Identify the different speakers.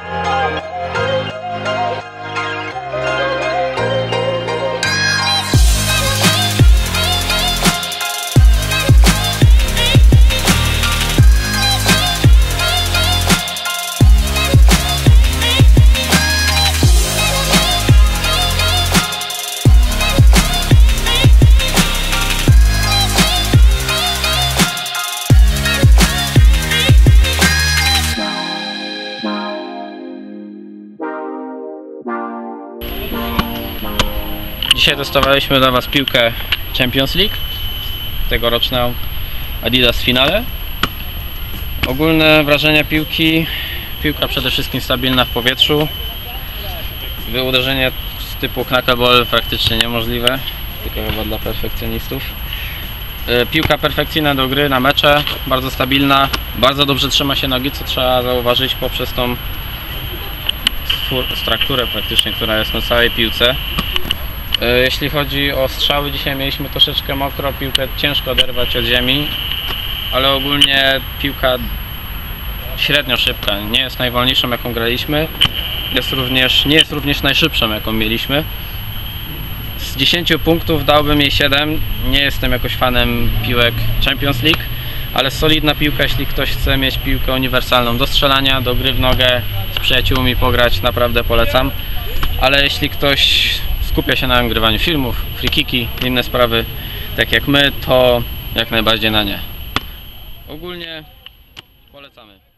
Speaker 1: Bye. Dzisiaj testowaliśmy dla Was piłkę Champions League, tegoroczną Adidas finale. Ogólne wrażenia piłki, piłka przede wszystkim stabilna w powietrzu. Uderzenie z typu knuckleball praktycznie niemożliwe, tylko chyba dla perfekcjonistów. E, Piłka perfekcyjna do gry na mecze, bardzo stabilna, bardzo dobrze trzyma się nogi, co trzeba zauważyć poprzez tą strukturę praktycznie, która jest na całej piłce. E, Jeśli chodzi o strzały, dzisiaj mieliśmy troszeczkę mokro, piłkę ciężko oderwać od ziemi, ale ogólnie piłka średnio szybka, nie jest najwolniejszą jaką graliśmy, jest również, nie jest również najszybszą jaką mieliśmy. Z 10 punktów dałbym jej 7. Nie jestem jakoś fanem piłek Champions League, ale solidna piłka, jeśli ktoś chce mieć piłkę uniwersalną do strzelania, do gry w nogę, z przyjaciółmi pograć, naprawdę polecam. Ale jeśli ktoś skupia się na nagrywaniu filmów, free kicki, inne sprawy, tak jak my, to jak najbardziej na nie. Ogólnie polecamy.